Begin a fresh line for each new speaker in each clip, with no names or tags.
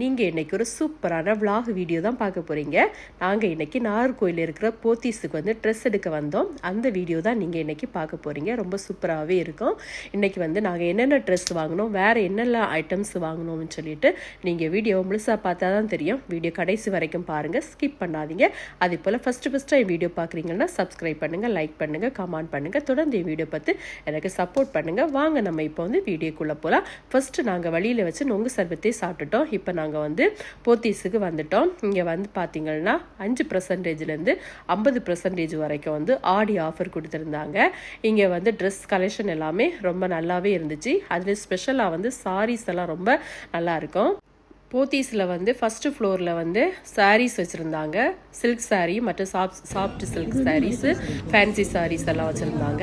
நீங்கள் இன்றைக்கி ஒரு சூப்பரான vlog வீடியோ தான் பார்க்க போகிறீங்க நாங்கள் இன்றைக்கி நாகர்கோயில் இருக்கிற போத்தீஸுக்கு வந்து ட்ரெஸ் எடுக்க வந்தோம். அந்த வீடியோ தான் நீங்கள் இன்றைக்கி பார்க்க போகிறீங்க ரொம்ப சூப்பராகவே இருக்கும். இன்றைக்கி வந்து நாங்கள் என்னென்ன ட்ரெஸ் வாங்கினோம் வேறு என்னென்ன ஐட்டம்ஸ் வாங்கினோம்னு சொல்லிட்டு நீங்கள் வீடியோ முழுசாக பார்த்தா தான் தெரியும். வீடியோ கடைசி வரைக்கும் பாருங்கள் ஸ்கிப் பண்ணாதீங்க. அதே போல் ஃபஸ்ட்டு ஃபஸ்ட்டு என் வீடியோ பார்க்குறீங்கன்னா சப்ஸ்கிரைப் பண்ணுங்கள் லைக் பண்ணுங்கள் கமெண்ட் பண்ணுங்கள் தொடர்ந்து என் வீடியோ பார்த்து எனக்கு சப்போர்ட் பண்ணுங்கள் வாங்க நம்ம இப்போ வந்து வீடியோக்குள்ளே போகலாம் ஃபஸ்ட்டு நாங்கள் வழியில் வச்சு நொங்கு சர்வத்தையே சாப்பிட்டுட்டோம். இப்போ நாங்கள் வந்து போத்தீஸுக்கு வந்துட்டோம். இங்கே வந்து பார்த்தீங்கன்னா அஞ்சு பர்சன்டேஜ்லேருந்து ஐம்பது பர்சன்டேஜ் வரைக்கும் வந்து ஆடி ஆஃபர் கொடுத்துருந்தாங்க. இங்கே வந்து ட்ரெஸ் கலெக்ஷன் எல்லாமே ரொம்ப நல்லாவே இருந்துச்சு. அதில் ஸ்பெஷலாக வந்து சாரீஸ் எல்லாம் ரொம்ப நல்லா இருக்கும். போத்தீஸில் வந்து ஃபஸ்ட்டு ஃப்ளோரில் வந்து சாரீஸ் வச்சுருந்தாங்க. சில்க் சாரீ மற்ற soft soft silk saris fancy saris எல்லாம் வச்சுருந்தாங்க.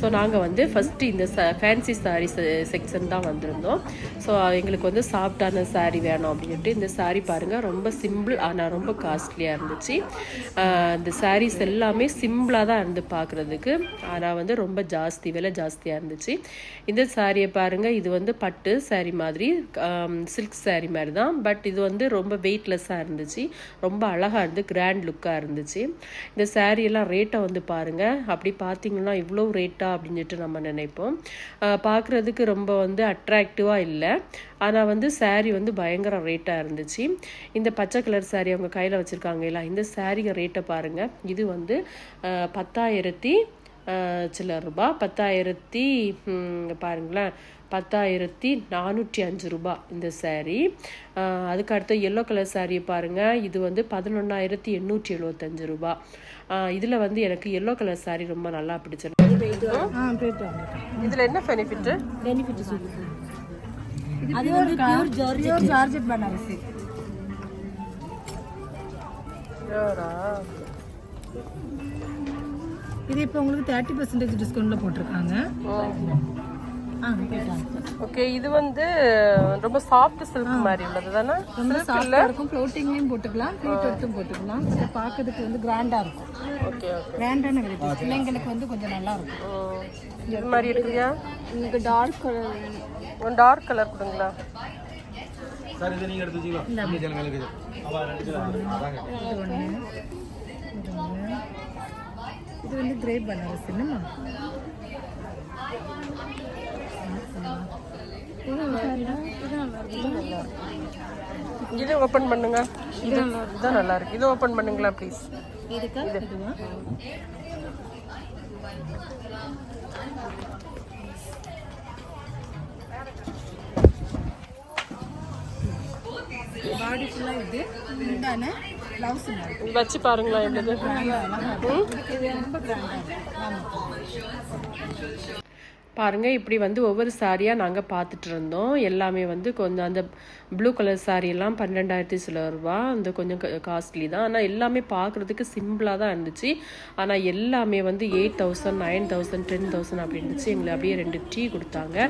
ஸோ நாங்கள் வந்து ஃபஸ்ட்டு இந்த ச ஃபேன்சி சாரீஸ் செக்ஷன் தான் வந்திருந்தோம். ஸோ எங்களுக்கு வந்து சாஃப்டான சாரீ வேணும் அப்படின்ட்டு இந்த சாரீ பாருங்கள் ரொம்ப சிம்பிள் ஆனால் ரொம்ப காஸ்ட்லியாக இருந்துச்சு. இந்த சாரீஸ் எல்லாமே சிம்பிளாக தான் இருந்து பார்க்குறதுக்கு ஆனால் வந்து ரொம்ப ஜாஸ்தி விலை ஜாஸ்தியாக இருந்துச்சு. இந்த சாரியை பாருங்கள் இது வந்து பட்டு சாரீ மாதிரி சில்க் சாரீ மாதிரி தான். பட் இது வந்து ரொம்ப வெயிட்லெஸ்ஸாக இருந்துச்சு. ரொம்ப அழகாக இருந்து கிராண்ட் லுக்காக இருந்துச்சு. இந்த saree எல்லாம் ரேட்டை வந்து பாருங்கள் அப்படி பார்த்தீங்கன்னா இவ்வளோ ரேட்டா அப்படின்னு சொல்லிட்டு நம்ம நினைப்போம். பார்க்குறதுக்கு ரொம்ப வந்து அட்ராக்டிவாக இல்லை. ஆனால் வந்து saree வந்து பயங்கர ரேட்டாக இருந்துச்சு. இந்த பச்சை கலர் saree அவங்க கையில் வச்சுருக்காங்க இல்லை இந்த சாரீங்க ரேட்டை பாருங்கள் இது வந்து பத்தாயிரத்தி சில்லற ரூபாய் பத்தாயிரத்தி பாருங்களேன். பத்தாயிரத்தி நானூற்றி அஞ்சு ரூபாய் இந்த saree. அஹ், அதுக்கு அடுத்த எல்லோ கலர் சாரியை பாருங்கள் இது வந்து பதினொன்றாயிரத்தி எண்ணூற்றி எழுபத்தஞ்சு ரூபாய் இதில் வந்து எனக்கு எல்லோ கலர் saree ரொம்ப நல்லா பிடிச்சிருக்கு. இதில் என்ன பெனிஃபிட்டு
பெனிஃபிட் அது வந்து pure georgette pure georgette Banarasi இது இப்போ உங்களுக்கு தேர்ட்டி பர்சன்டேஜ் டிஸ்கவுண்ட்ல போட்டிருக்காங்க.
ஓகே இது வந்து ரொம்ப சாஃப்ட் சில்க் மாதிரி உள்ளது தானே?
ரொம்ப சாஃப்டாக இருக்கும். ஃப்ளோட்டிங்லேயும் போட்டுக்கலாம் ப்ளீட் எடுத்தும் போட்டுக்கலாம். இது பார்க்கறதுக்கு வந்து கிராண்டாக இருக்கும்.
ஓகே ஓகே
கிராண்டான வெரைட்டி பிள்ளைங்களுக்கு வந்து கொஞ்சம் நல்லா இருக்கும்.
இது மாதிரி இருக்குயா
உங்களுக்கு டார்க் கலர்
டார்க் கலர் கொடுங்களா?
சார் இதை நீங்கள் எடுத்து வச்சுக்கலாம். இந்த சேனல் இருக்குது. அவள் ரெண்டு அதாங்க
இது வந்து கிரே பனாரஸ் என்னம்மா
இது ஓப்பன் பண்ணுங்க. இது இதுதான் நல்லா இருக்கு. இது ஓப்பன் பண்ணுங்களா ப்ளீஸ்
பாடி ஃபுல்லாக இது. உண்டான ப்ளவுஸ்
இது வச்சு பாருங்கள் இப்படி வந்து ஒவ்வொரு சாரியாக நாங்கள் பார்த்துட்டு இருந்தோம். எல்லாமே வந்து கொஞ்சம் அந்த ப்ளூ கலர் சாரியெல்லாம் பன்னெண்டாயிரத்தி சில ரூபா. அந்த கொஞ்சம் காஸ்ட்லி தான். ஆனால் எல்லாமே பார்க்குறதுக்கு சிம்பிளாக தான் இருந்துச்சு. ஆனால் எல்லாமே வந்து eight thousand nine thousand ten thousand அப்படி இருந்துச்சு. எங்களை அப்படியே ரெண்டு டீ கொடுத்தாங்க.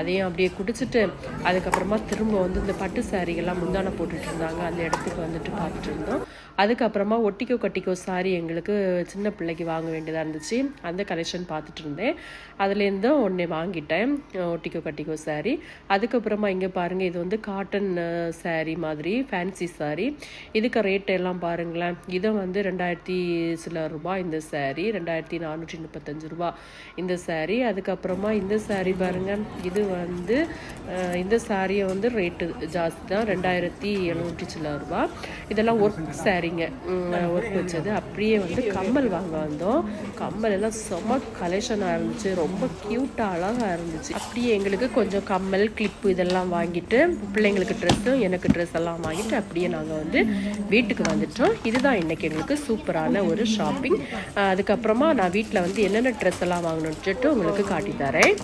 அதையும் அப்படியே குடிச்சிட்டு அதுக்கப்புறமா திரும்ப வந்து இந்த பட்டு சாரிகள்லாம் முந்தான போட்டுட்டு இருந்தாங்க. அந்த இடத்துக்கு வந்துட்டு பார்த்துட்டு இருந்தோம். அதுக்கப்புறமா ஒட்டிக்கோ கட்டிக்கோ சாரி எங்களுக்கு சின்ன பிள்ளைக்கு வாங்க வேண்டியதாக இருந்துச்சு. அந்த கலெக்ஷன் பார்த்துட்டு இருந்தேன். அதுலேருந்தும் ஒன்று வாங்கிட்டேன். ஒட்டிக்கோ கட்டிக்கோ சாரீ அதுக்கப்புறமா இங்கே பாருங்கள் இது வந்து காட்டன் சாரீ மாதிரி ஃபேன்சி சாரீ இதுக்கு ரேட் எல்லாம் பாருங்களேன். இதை வந்து ரெண்டாயிரத்தி சில ரூபா இந்த சாரீ ரெண்டாயிரத்தி நானூற்றி முப்பத்தஞ்சு ரூபா இந்த சாரீ அதுக்கப்புறமா இந்த சாரீ பாருங்கள் இது வந்து இந்த சாரியை வந்து ரேட்டு ஜாஸ்தி தான் ரெண்டாயிரத்தி எழுநூற்றி சில ரூபா. இதெல்லாம் ஒர்க் சாரீங்க ஒர்க் வச்சது. அப்படியே வந்து கம்மல் வாங்க வந்தோம். கம்மல் எல்லாம் செம கலெக்ஷனாக இருந்துச்சு. ரொம்ப க்யூட்டாக அழகாக இருந்துச்சு. அப்படியே எங்களுக்கு கொஞ்சம் கம்மல் கிளிப்பு இதெல்லாம் வாங்கிட்டு பிள்ளைங்களுக்கு ட்ரெஸ்ஸும் எனக்கு ட்ரெஸ் எல்லாம் வாங்கிட்டு அப்படியே நாங்கள் வந்து வீட்டுக்கு வந்துட்டோம். இதுதான் இன்னைக்கு எங்களுக்கு சூப்பரான ஒரு ஷாப்பிங் அதுக்கப்புறமா நான் வீட்டில் வந்து என்னென்ன ட்ரெஸ் எல்லாம் வாங்கணும்னு சொல்லிட்டு உங்களுக்கு காட்டி தரேன்.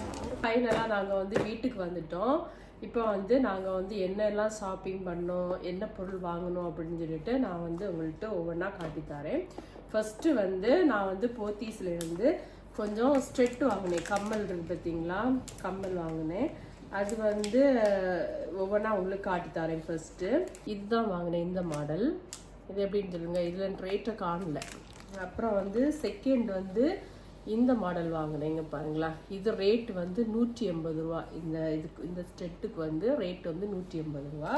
ஃபைனலாக நாங்கள் வந்து வீட்டுக்கு வந்துட்டோம். இப்போ வந்து நாங்கள் வந்து என்னெல்லாம் ஷாப்பிங் பண்ணோம் என்ன பொருள் வாங்கணும் அப்படின்னு சொல்லிட்டு நான் வந்து உங்கள்கிட்ட ஒவ்வொன்றா காட்டி தரேன். ஃபஸ்ட்டு வந்து நான் வந்து போத்தீஸ்லேருந்து கொஞ்சம் ஸ்ட்ரெட் வாங்கினேன். கம்மல் இருக்கு பார்த்தீங்களா? கம்மல் வாங்கினேன். அது வந்து ஒவ்வொன்றா உங்களுக்கு காட்டி தரேன் ஃபஸ்ட்டு இதுதான் வாங்கினேன் இந்த மாடல் இது எப்படின்னு சொல்லுங்க. இதில் ரேட்டை காணல. அப்புறம் வந்து செகண்ட் வந்து இந்த மாடல் வாங்கினேங்க பாருங்களா இது ரேட் வந்து நூற்றி எண்பது ரூபா. இந்த இதுக்கு இந்த ஸ்டெட்டுக்கு வந்து ரேட் வந்து நூற்றி எண்பது ரூபா.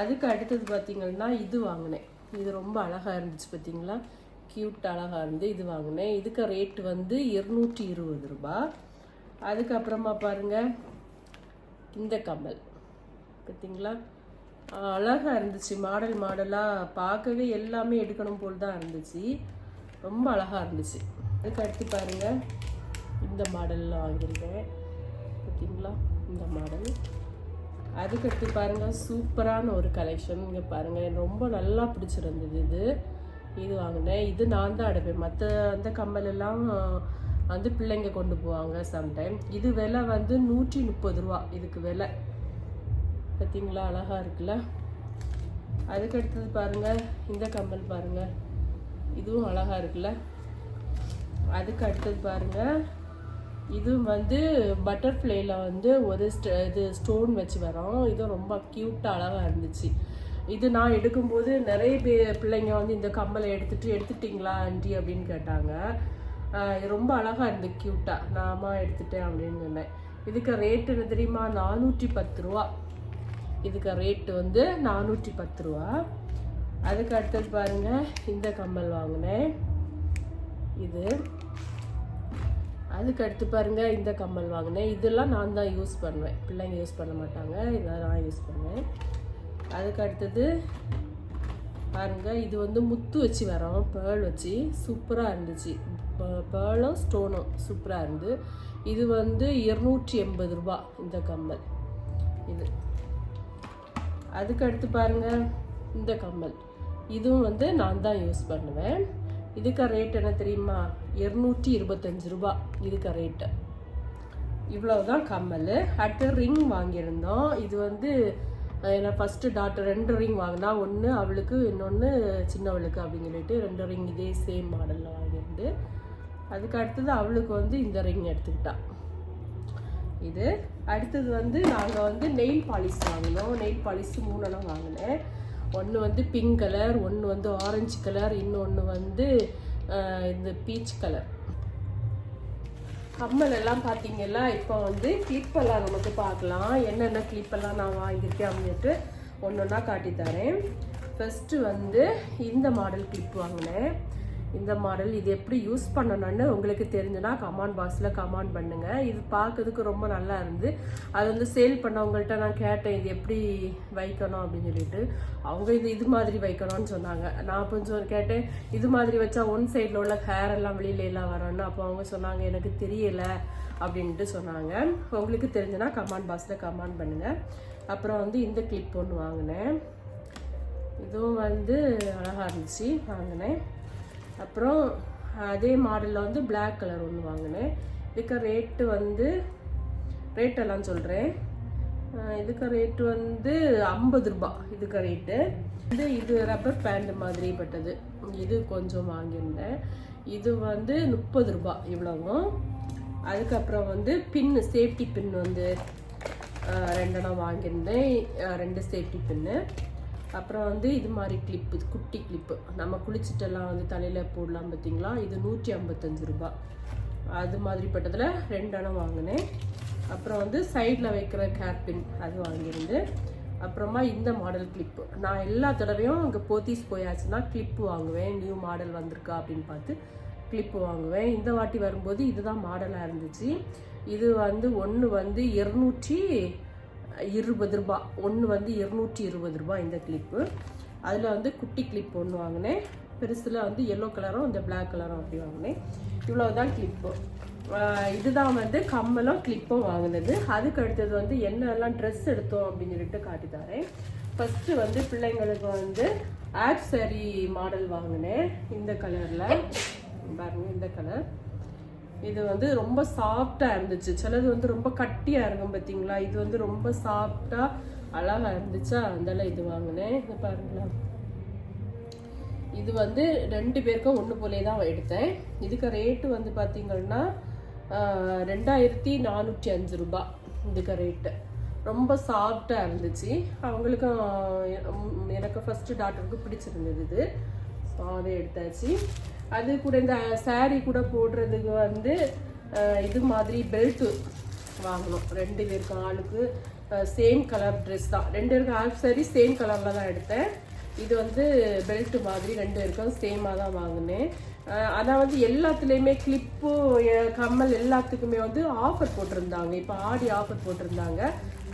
அதுக்கு அடுத்தது பார்த்தீங்கன்னா இது வாங்கினேன். இது ரொம்ப அழகாக இருந்துச்சு பார்த்தீங்களா? க்யூட் அழகாக இருந்து இது வாங்கினேன். இதுக்கு ரேட் வந்து இருநூற்றி இருபது ரூபா. அதுக்கப்புறமா பாருங்க இந்த கம்மல். பார்த்தீங்களா அழகாக இருந்துச்சு. மாடல் மாடலாக பார்க்கவே எல்லாமே எடுக்கணும் போல் தான் இருந்துச்சு. ரொம்ப அழகாக இருந்துச்சு. அதுக்கு அடுத்து பாருங்க இந்த மாடலில் வாங்கியிருக்கேன். பார்த்தீங்களா இந்த மாடல் அதுக்கடுத்து பாருங்கள் சூப்பரான ஒரு கலெக்ஷன் இங்கே பாருங்கள் எனக்கு ரொம்ப நல்லா பிடிச்சிருந்தது இது. இது வாங்கினேன். இது நான் தான் எடுப்பேன். மற்ற அந்த கம்மல் எல்லாம் வந்து பிள்ளைங்க கொண்டு போவாங்க சம்டைம் இது விலை வந்து நூற்றி முப்பது ரூபா. இதுக்கு விலை. பார்த்தீங்களா அழகாக இருக்குல்ல? அதுக்கு அடுத்தது பாருங்கள் இந்த கம்மல் பாருங்கள் இதுவும் அழகாக இருக்குல்ல? அதுக்கு அடுத்தது பாருங்கள் இது வந்து பட்டர்ஃப்ளைல வந்து ஒரு ஸ்ட- இது ஸ்டோன் வச்சு வரோம். இது ரொம்ப க்யூட்டாக அழகாக இருந்துச்சு. இது நான் எடுக்கும்போது நிறைய பேர் பிள்ளைங்க வந்து இந்த கம்மலை எடுத்துட்டு எடுத்துட்டிங்களா ஆண்டி? அப்படின்னு கேட்டாங்க. ரொம்ப அழகாக இருந்து க்யூட்டாக நாமா எடுத்துட்டேன் அப்படின்னு சொன்னேன். இதுக்கு ரேட் என்ன தெரியுமா? நானூற்றி பத்து ரூபா. இதுக்கு ரேட்டு வந்து நானூற்றி பத்து ரூபா. அதுக்கு அடுத்தது பாருங்கள் இந்த கம்மல் வாங்கினேன். இது. அதுக்கு அடுத்து பாருங்கள் இந்த கம்மல் வாங்கினேன். இதெல்லாம் நான் தான் யூஸ் பண்ணுவேன். பிள்ளைங்க யூஸ் பண்ண மாட்டாங்க. இதெல்லாம் நான் யூஸ் பண்ணுவேன். அதுக்கு அடுத்தது பாருங்கள் இது வந்து முத்து வச்சு வரோம் பேர்ல் வச்சு. சூப்பராக இருந்துச்சு. பேர்லும் ஸ்டோனும் சூப்பராக இருந்து. இது வந்து இருநூற்றி எண்பது ரூபா இந்த கம்மல். இது. அதுக்கு அடுத்து பாருங்கள் இந்த கம்மல். இதுவும் வந்து நான் தான் யூஸ் பண்ணுவேன். இதுக்கு ரேட் என்ன தெரியுமா? இருநூற்றி இருபத்தஞ்சு ரூபா இதுக்கு ரேட்டு இவ்வளோ தான் கம்மல். அடுத்து ரிங் வாங்கியிருந்தோம். இது வந்து நான் ஃபஸ்ட்டு டாக்டர் ரெண்டு ரிங் வாங்கினா ஒன்று அவளுக்கு இன்னொன்று சின்னவளுக்கு அப்படின்னு சொல்லிட்டு ரெண்டு ரிங் இதே சேம் மாடலில் வாங்கியிருந்து அதுக்கு அடுத்தது அவளுக்கு வந்து இந்த ரிங் எடுத்துக்கிட்டா. இது அடுத்தது வந்து நாங்கள் வந்து நெயில் பாலிஷ் வாங்கினோம். நெயில் பாலிஷ் மூணெல்லாம் வாங்கினேன். ஒன்று வந்து பிங்க் கலர் ஒன்று வந்து ஆரஞ்சு கலர் இன்னொன்று வந்து இந்த பீச் கலர் கம்மல் எல்லாம் பார்த்தீங்கன்னா இப்போ வந்து கிளிப்பெல்லாம் நமக்கு பார்க்கலாம் என்னென்ன கிளிப்பெல்லாம் நான் வாங்கியிருக்கேன் அப்படின்ட்டு ஒன்று ஒன்றா காட்டித்தரேன் ஃபஸ்ட்டு வந்து இந்த மாடல் கிளிப் வாங்கினேன். இந்த மாடல் இது எப்படி யூஸ் பண்ணணும்னு உங்களுக்கு தெரிஞ்சுன்னா கமாண்ட் பாக்ஸில் கமாண்ட் பண்ணுங்கள் இது பார்க்கறதுக்கு ரொம்ப நல்லா இருந்து அது வந்து சேல் பண்ணவங்கள்ட்ட நான் கேட்டேன் இது எப்படி வைக்கணும் அப்படின்னு சொல்லிட்டு. அவங்க இது இது மாதிரி வைக்கணும்னு சொன்னாங்க. நான் கொஞ்சம் கேட்டேன் இது மாதிரி வச்சா ஒன் சைடில் உள்ள ஹேர் எல்லாம் வெளியில எல்லாம் வரணும்னு அப்போ அவங்க சொன்னாங்க எனக்கு தெரியலை அப்படின்ட்டு சொன்னாங்க. உங்களுக்கு தெரிஞ்சுன்னா கமாண்ட் பாக்ஸில் கமாண்ட் பண்ணுங்கள் அப்புறம் வந்து இந்த கிளிப் ஒன்று வாங்கினேன். இதுவும் வந்து அழகாக இருந்துச்சு வாங்கினேன். அப்புறம் அதே மாடலில் வந்து பிளாக் கலர் ஒன்று வாங்கினேன். இதுக்கு ரேட்டு வந்து ரேட்டெல்லாம் சொல்கிறேன் இதுக்கு ரேட்டு வந்து ஐம்பது ரூபாய் இதுக்கு ரேட்டு இது இது ரப்பர் பேண்ட் மாதிரி பட்டது. இது கொஞ்சம் வாங்கியிருந்தேன். இது வந்து முப்பது ரூபா இவ்வளவும். அதுக்கப்புறம் வந்து பின்னு சேஃப்டி பின் வந்து ரெண்டெண்ணம் வாங்கியிருந்தேன். ரெண்டு சேஃப்டி பின்னு அப்புறம் வந்து இது மாதிரி கிளிப்பு குட்டி கிளிப்பு நம்ம குளிச்சுட்டெல்லாம் வந்து தலையில் போடலாம் பார்த்தீங்களா? இது நூற்றி ஐம்பத்தஞ்சு ரூபா. அது மாதிரி பட்டதில் ரெண்டெண்ணம் வாங்கினேன். அப்புறம் வந்து சைடில் வைக்கிற கேர்பின் அது வாங்கியிருந்து அப்புறமா இந்த மாடல் கிளிப்பு நான் எல்லா தடவையும் அங்கே போத்தீஸ் போயாச்சுன்னா கிளிப்பு வாங்குவேன். நியூ மாடல் வந்திருக்கா அப்படின்னு பார்த்து கிளிப்பு வாங்குவேன். இந்த வாட்டி வரும்போது இதுதான் மாடலாக இருந்துச்சு. இது வந்து ஒன்று வந்து இருநூற்றி இருபது ரூபா. ஒன்று வந்து இருநூற்றி இருபது ரூபா இந்த கிளிப்பு அதில் வந்து குட்டி கிளிப் ஒன்று வாங்கினேன். பெருசில் வந்து எல்லோ கலரும் இந்த பிளாக் கலரும் அப்படி வாங்கினேன். இவ்வளோ தான் கிளிப்பு இதுதான் வந்து கம்மலும் கிளிப்பும் வாங்கினது. அதுக்கு அடுத்தது வந்து என்னெல்லாம் ட்ரெஸ் எடுத்தோம் அப்படின்னு சொல்லிட்டு காட்டித்தாரேன் ஃபஸ்ட்டு வந்து பிள்ளைங்களுக்கு வந்து ஆப் மாடல் வாங்கினேன். இந்த கலரில் பாருங்கள் இந்த கலர் இது வந்து ரொம்ப சாஃப்டாக இருந்துச்சு. சிலது வந்து ரொம்ப கட்டியாக இருக்கும் பார்த்தீங்களா இது வந்து ரொம்ப சாஃப்டாக அழகா இருந்துச்சா? அதனால இது வாங்கினேன். இது பாருங்களா. இது வந்து ரெண்டு பேருக்கும் ஒன்று போலே தான் எடுத்தேன். இதுக்கு ரேட்டு வந்து பார்த்திங்கன்னா ரெண்டாயிரத்தி நானூற்றி அஞ்சு ரூபாய் இதுக்கு ரேட்டு ரொம்ப சாஃப்டாக இருந்துச்சு. அவங்களுக்கும் எனக்கு ஃபஸ்ட்டு டாக்டருக்கு பிடிச்சிருந்தது இது. ஸோ அதை எடுத்தாச்சு. அது கூட இந்த சாரீ கூட போடுறதுக்கு வந்து இது மாதிரி பெல்ட்டு வாங்கணும். ரெண்டு பேருக்கு ஆளுக்கு சேம் கலர் ட்ரெஸ் தான். ரெண்டு பேருக்கு ஆள் சரி சேம் கலரில் தான் எடுத்தேன். இது வந்து பெல்ட் மாதிரி ரெண்டு பேருக்கும் சேமாக தான் வாங்கினேன். அஹ் அதான் வந்து எல்லாத்துலேயுமே கிளிப்பு கம்மல் எல்லாத்துக்குமே வந்து ஆஃபர் போட்டிருந்தாங்க. இப்போ ஆடி ஆஃபர் போட்டிருந்தாங்க.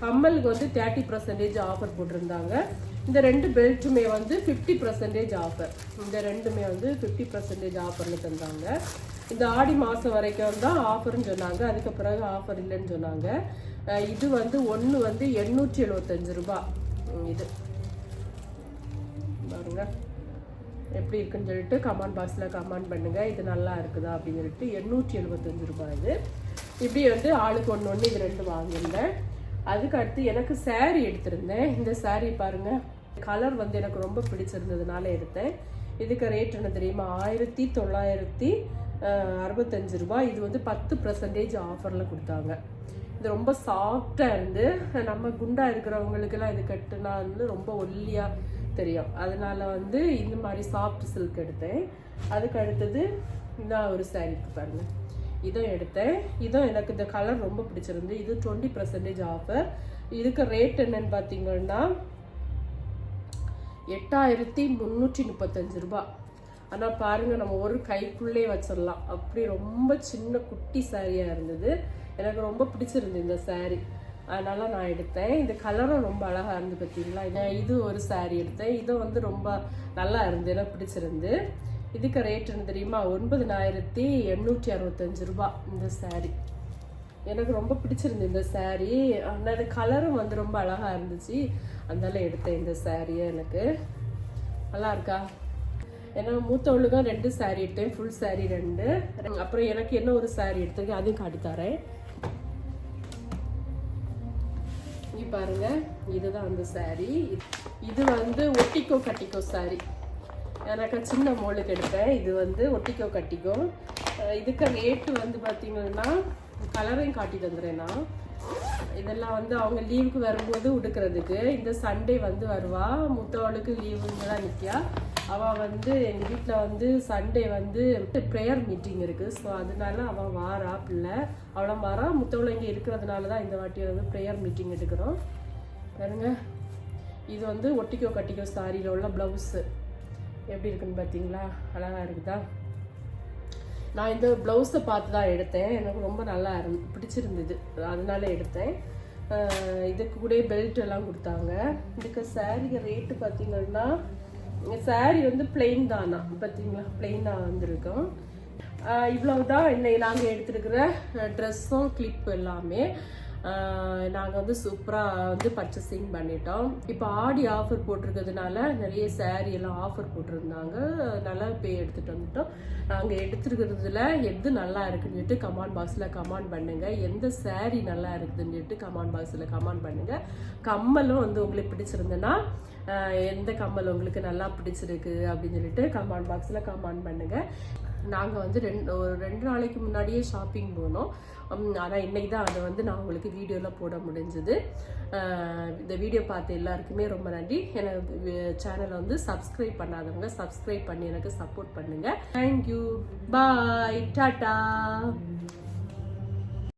கம்மலுக்கு வந்து தேர்ட்டி பர்சன்டேஜ் ஆஃபர் போட்டிருந்தாங்க. இந்த ரெண்டு பெல்ட்டுமே வந்து ஃபிஃப்டி பர்சன்டேஜ் ஆஃபர் இந்த ரெண்டுமே வந்து ஃபிஃப்டி பர்சன்டேஜ் ஆஃபர்னு தந்தாங்க. இந்த ஆடி மாதம் வரைக்கும் தான் ஆஃபர்னு சொன்னாங்க. அதுக்கு பிறகு ஆஃபர் இல்லைன்னு சொன்னாங்க. இது வந்து ஒன்று வந்து எண்ணூற்றி எழுபத்தஞ்சு ரூபாய் இது. பாருங்க. எப்படி இருக்குன்னு சொல்லிட்டு கமெண்ட் பாக்ஸில் கமெண்ட் பண்ணுங்கள் இது நல்லா இருக்குதா அப்படின்னு சொல்லிட்டு எண்ணூற்றி எழுபத்தஞ்சு ரூபாய் இது. இப்படி வந்து ஆளுக்கு ஒன்று ஒன்று இது ரெண்டு வாங்கியிருந்தேன். அதுக்கு அடுத்து எனக்கு சேரீ எடுத்திருந்தேன். இந்த சாரீ பாருங்கள் கலர் வந்து எனக்கு ரொம்ப பிடிச்சிருந்ததுனால எடுத்தேன். இதுக்கு ரேட் என்ன தெரியுமா? ஆயிரத்தி தொள்ளாயிரத்தி அறுபத்தஞ்சு ரூபாய். இது வந்து பத்து பர்சன்டேஜ் ஆஃபரில் கொடுத்தாங்க. இது ரொம்ப சாஃப்டாக இருந்து நம்ம குண்டாக இருக்கிறவங்களுக்கெல்லாம் இது கட்டுனா வந்து ரொம்ப ஒல்லியாக தெரியும். அதனால் வந்து இந்த மாதிரி சாஃப்ட் சில்க் எடுத்தேன். அதுக்கு அடுத்தது நான் ஒரு சாரீக்கு பாருங்கள் இதுவும் எடுத்தேன். இதுவும் எனக்கு இந்த கலர் ரொம்ப பிடிச்சிருந்து இது டுவெண்ட்டி பர்சன்டேஜ் ஆஃபர் இதுக்கு ரேட் என்னன்னு பார்த்தீங்கன்னா எட்டாயிரத்தி முந்நூற்றி முப்பத்தஞ்சு ரூபா ஆனால் பாருங்கள் நம்ம ஒரு கைக்குள்ளே வச்சிடலாம் அப்படி ரொம்ப சின்ன குட்டி சாரியாக இருந்தது. எனக்கு ரொம்ப பிடிச்சிருந்து இந்த saree. அதனால் நான் எடுத்தேன். இந்த கலரும் ரொம்ப அழகாக இருந்து பார்த்தீங்களா நான் இது ஒரு saree எடுத்தேன். இது வந்து ரொம்ப நல்லா இருந்து எனக்கு பிடிச்சிருந்து இதுக்கு ரேட் என்ன தெரியுமா? ஒன்பதுனாயிரத்தி எண்ணூற்றி அறுபத்தஞ்சு ரூபா இந்த saree. எனக்கு ரொம்ப பிடிச்சிருந்து இந்த சாரீ ஆனால் அது கலரும் வந்து ரொம்ப அழகாக இருந்துச்சு. அதனால எடுத்தேன் இந்த சாரியை எனக்கு. நல்லா இருக்கா? ஏன்னா மூத்தவளுக்கும் ரெண்டு சாரீ எடுத்தேன். ஃபுல் சாரீ ரெண்டு. அப்புறம் எனக்கு என்ன ஒரு சாரீ எடுத்திருக்கேன் அதையும் காட்டித்தரேன். இங்கே பாருங்க. இதுதான் அந்த சாரீ இது வந்து ஒட்டிக்கோ கட்டிக்கோ saree. எனக்கு சின்ன மோளுக்கு எடுத்தேன். இது வந்து ஒட்டிக்கோ கட்டிக்கோ. இதுக்கு ரேட்டு வந்து பார்த்தீங்கன்னா கலரையும் காட்டி தந்துடுறேன் நான் இதெல்லாம் வந்து அவங்க லீவுக்கு வரும்போது உடுக்கிறதுக்கு இந்த சண்டே வந்து வருவா முத்தவளுக்கு லீவுங்க தான் நிற்கியா அவள் வந்து எங்கள் வீட்டில் வந்து சண்டே வந்து ப்ரேயர் மீட்டிங் இருக்குது ஸோ அதனால அவள் வாரா பிள்ளை. அவளை வாரா முத்தவளை இங்கே இருக்கிறதுனால தான் இந்த வாட்டி வந்து ப்ரேயர் மீட்டிங் எடுக்கிறோம். பாருங்க. இது வந்து ஒட்டிக்கோ கட்டிக்கோ சாரியில் உள்ள ப்ளவுஸு எப்படி இருக்குன்னு பார்த்தீங்களா அழகாக இருக்குதா? நான் இந்த ப்ளவுஸை பார்த்து தான் எடுத்தேன். எனக்கு ரொம்ப நல்லா இருந்து பிடிச்சிருந்தது. அதனால எடுத்தேன். இதுக்கு கூட பெல்ட் எல்லாம் கொடுத்தாங்க. இதுக்கு சாரீ ரேட்டு பார்த்தீங்கன்னா saree வந்து பிளெயின் தானா? பார்த்தீங்களா? பிளெயினாக வந்திருக்கோம். இவ்வளவு தான் இன்னை நாங்கள் எடுத்துருக்கிற ட்ரெஸ்ஸும் கிளிப் எல்லாமே. நாங்கள் வந்து சூப்பராக வந்து பர்ச்சேசிங் பண்ணிட்டோம். இப்போ ஆடி ஆஃபர் போட்டிருக்கிறதுனால நிறைய சேரீ எல்லாம் ஆஃபர் போட்டிருந்தாங்க. நல்லா போய் எடுத்துகிட்டு வந்துட்டோம். நாங்கள் எடுத்துருக்கிறதுல எது நல்லா இருக்குன்னு சொல்லிட்டு கமாண்ட் பாக்ஸில் கமெண்ட் பண்ணுங்கள் எந்த சேரீ நல்லா இருக்குதுன்னு சொல்லிட்டு கமாண்ட் பாக்ஸில் கமெண்ட் பண்ணுங்கள் கம்மலும் வந்து உங்களுக்கு பிடிச்சிருந்ததுன்னா எந்த கம்மல் உங்களுக்கு நல்லா பிடிச்சிருக்கு அப்படின்னு சொல்லிட்டு கமெண்ட் பாக்ஸில் கமெண்ட் பண்ணுங்கள் நாங்கள் வந்து ரெண்டு ஒரு ரெண்டு நாளைக்கு முன்னாடியே ஷாப்பிங் போனோம். ஆனால் இன்னைக்கு தான் அதை வந்து நான் உங்களுக்கு வீடியோவில் போட முடிஞ்சது. இந்த வீடியோ பார்த்த எல்லாருக்குமே ரொம்ப நன்றி. எனக்கு சேனலை வந்து சப்ஸ்கிரைப் பண்ணாதவங்க சப்ஸ்கிரைப் பண்ணி எனக்கு சப்போர்ட் பண்ணுங்கள் தேங்க்யூ பாய் டாட்டா